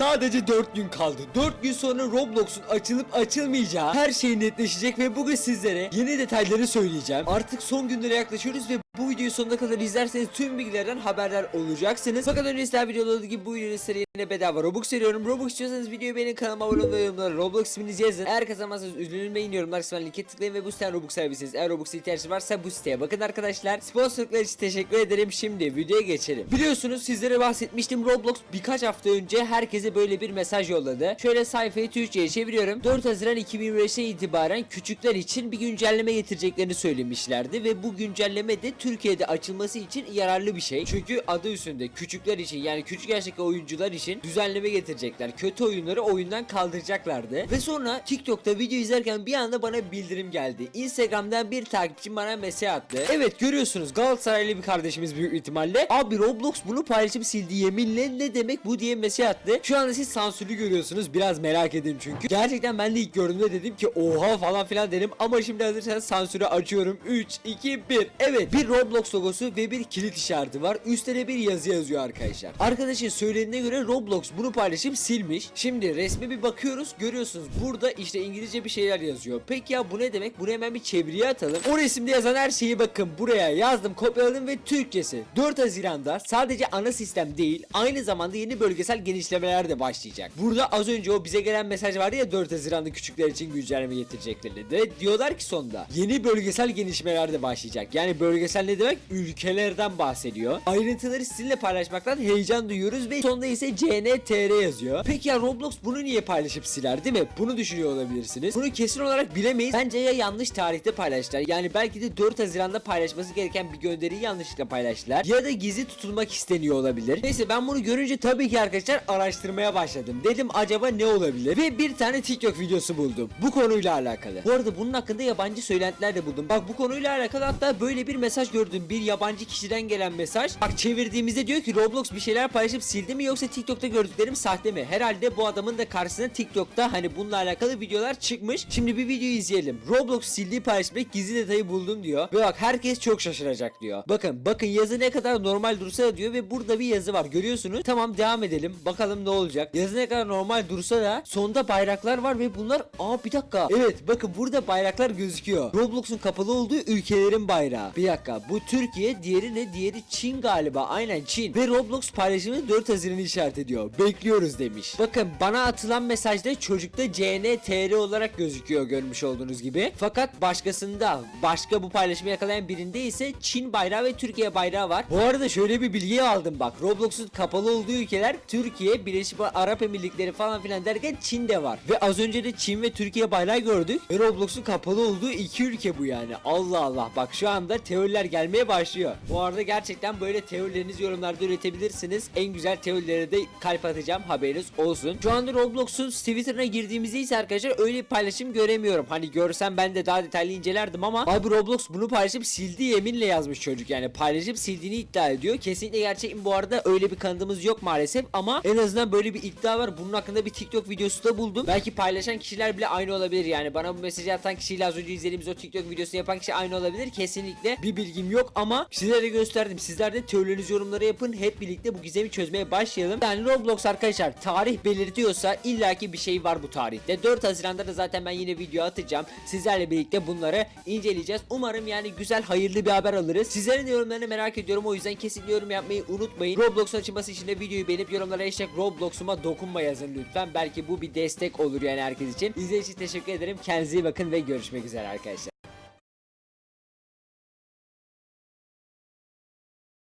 Sadece 4 gün kaldı. 4 gün sonra Roblox'un açılıp açılmayacağı her şey netleşecek ve bugün sizlere yeni detayları söyleyeceğim. Artık son günlere yaklaşıyoruz ve bu videoyu sonuna kadar izlerseniz tüm bilgilerden haberdar olacaksınız. Fakat öncesinde videoda olduğu gibi bu videonun size yine bedava Robux veriyorum. Robux istiyorsanız videoyu beğenin kanalıma abone olun ve yorumlara Roblox isminizi yazın. Eğer kazanmazsanız üzülmeyin yorumlar kısmına linke tıklayın ve bu siteden Robux sahibiyseniz eğer Robux ihtiyacınız varsa bu siteye bakın arkadaşlar. Sponsorluklar için teşekkür ederim. Şimdi videoya geçelim. Biliyorsunuz sizlere bahsetmiştim Roblox birkaç hafta önce herkese böyle bir mesaj yolladı. Şöyle sayfayı Türkçe'ye çeviriyorum. 4 Haziran 2025'e itibaren küçükler için bir güncelleme getireceklerini söylemişlerdi ve bu güncelleme de Türkiye'de açılması için yararlı bir şey. Çünkü adı üstünde küçükler için yani küçük yaştaki oyuncular için düzenleme getirecekler. Kötü oyunları oyundan kaldıracaklardı. Ve sonra TikTok'ta video izlerken bir anda bana bildirim geldi. Instagram'dan bir takipçim bana mesaj attı. Evet görüyorsunuz Galatasaraylı bir kardeşimiz büyük ihtimalle. Abi Roblox bunu paylaşıp sildi yeminle ne demek bu diye mesaj attı. Şu anda siz sansürlü görüyorsunuz. Biraz merak edin çünkü. Gerçekten ben de ilk gördüğümde dedim ki oha falan filan dedim. Ama şimdi hazırsanız sansürü açıyorum. 3, 2, 1. Evet bir Roblox logosu ve bir kilit işareti var. Üstte de bir yazı yazıyor arkadaşlar. Arkadaşın söylediğine göre Roblox bunu paylaşıp silmiş. Şimdi resme bir bakıyoruz. Görüyorsunuz burada işte İngilizce bir şeyler yazıyor. Peki ya bu ne demek? Bunu hemen bir çeviriye atalım. O resimde yazan her şeyi bakın buraya yazdım, kopyaladım ve Türkçesi. 4 Haziran'da sadece ana sistem değil, aynı zamanda yeni bölgesel genişlemeler de başlayacak. Burada az önce o bize gelen mesaj vardı ya 4 Haziran'da küçükler için güncelleme getireceklerini de diyorlar ki sonda yeni bölgesel gelişmeler de başlayacak. Yani bölgesel ne demek? Ülkelerden bahsediyor. Ayrıntıları sizinle paylaşmaktan heyecan duyuyoruz ve sonda ise CNTR yazıyor. Peki ya Roblox bunu niye paylaşıp siler değil mi? Bunu düşünüyor olabilirsiniz. Bunu kesin olarak bilemeyiz. Bence ya yanlış tarihte paylaştılar. Yani belki de 4 Haziran'da paylaşması gereken bir gönderiyi yanlışlıkla paylaştılar. Ya da gizli tutulmak isteniyor olabilir. Neyse ben bunu görünce tabii ki arkadaşlar araştırmaya başladım. Dedim acaba ne olabilir? Ve bir tane TikTok videosu buldum. Bu konuyla alakalı. Bu arada bunun hakkında yabancı söylentiler de buldum. Bak bu konuyla alakalı hatta böyle bir mesaj gördüm. Bir yabancı kişiden gelen mesaj. Bak çevirdiğimizde diyor ki Roblox bir şeyler paylaşıp sildi mi yoksa TikTok'ta gördüklerim sahte mi? Herhalde bu adamın da karşısına TikTok'ta hani bununla alakalı videolar çıkmış. Şimdi bir video izleyelim. Roblox sildiği paylaşımda gizli detayı buldum diyor. Ve bak herkes çok şaşıracak diyor. Bakın bakın yazı ne kadar normal dursa da diyor ve burada bir yazı var görüyorsunuz. Tamam devam edelim. Bakalım ne olacak. Yazı ne kadar normal dursa da sonda bayraklar var ve bunlar aa bir dakika. Evet bakın burada bayraklar gözüküyor. Roblox'un kapalı olduğu ülkelerin bayrağı. Bir dakika bu Türkiye diğeri ne? Diğeri Çin galiba. Aynen Çin. Ve Roblox paylaşımı 4 Haziran'ı işaret ediyor. Bekliyoruz demiş. Bakın bana atılan mesajda çocukta CNTR olarak gözüküyor görmüş olduğunuz gibi. Fakat başkasında başka bu paylaşımı yakalayan birinde ise Çin bayrağı ve Türkiye bayrağı var. Bu arada şöyle bir bilgi aldım bak. Roblox'un kapalı olduğu ülkeler Türkiye, Birleşik Arap Emirlikleri falan filan derken Çin de var. Ve az önce de Çin ve Türkiye bayrağı gördük. Roblox'un kapalı olduğu iki ülke bu yani. Allah Allah bak şu anda teoriler gelmeye başlıyor. Bu arada gerçekten böyle teorilerinizi yorumlarda üretebilirsiniz. En güzel teorilere de kalp atacağım haberiniz olsun. Şu anda Roblox'un Twitter'ına girdiğimizde ise arkadaşlar öyle bir paylaşım göremiyorum. Hani görsem ben de daha detaylı incelerdim ama abi Roblox bunu paylaşıp sildi yeminle yazmış çocuk yani paylaşıp sildiğini iddia ediyor. Kesinlikle gerçek mi bu arada öyle bir kanıtımız yok maalesef ama en azından böyle bir iddia var. Bunun hakkında bir TikTok videosu da buldum. Belki paylaşan kişiler bile aynı olabilir yani. Bana bu mesajı atan kişiyle az önce izlediğimiz o TikTok videosunu yapan kişi aynı olabilir. Kesinlikle bir bilgim yok ama sizlere gösterdim. Sizler de teorilerinizi yorumlara yapın. Hep birlikte bu gizemi çözmeye başlayalım. Yani Roblox arkadaşlar tarih belirtiyorsa illaki bir şey var bu tarihte. 4 Haziran'da da zaten ben yine video atacağım. Sizlerle birlikte bunları inceleyeceğiz. Umarım yani güzel hayırlı bir haber alırız. Sizlerin yorumlarını merak ediyorum. O yüzden kesinlikle yorum yapmayı unutmayın. Roblox'un açılması için de videoyu beğenip yorumlara hashtag Roblox'uma dokunma yazın lütfen. Belki bu bir destek olur yani herkes için. İzlediğiniz için teşekkür ederim. Kendinize iyi bakın ve görüşmek üzere arkadaşlar.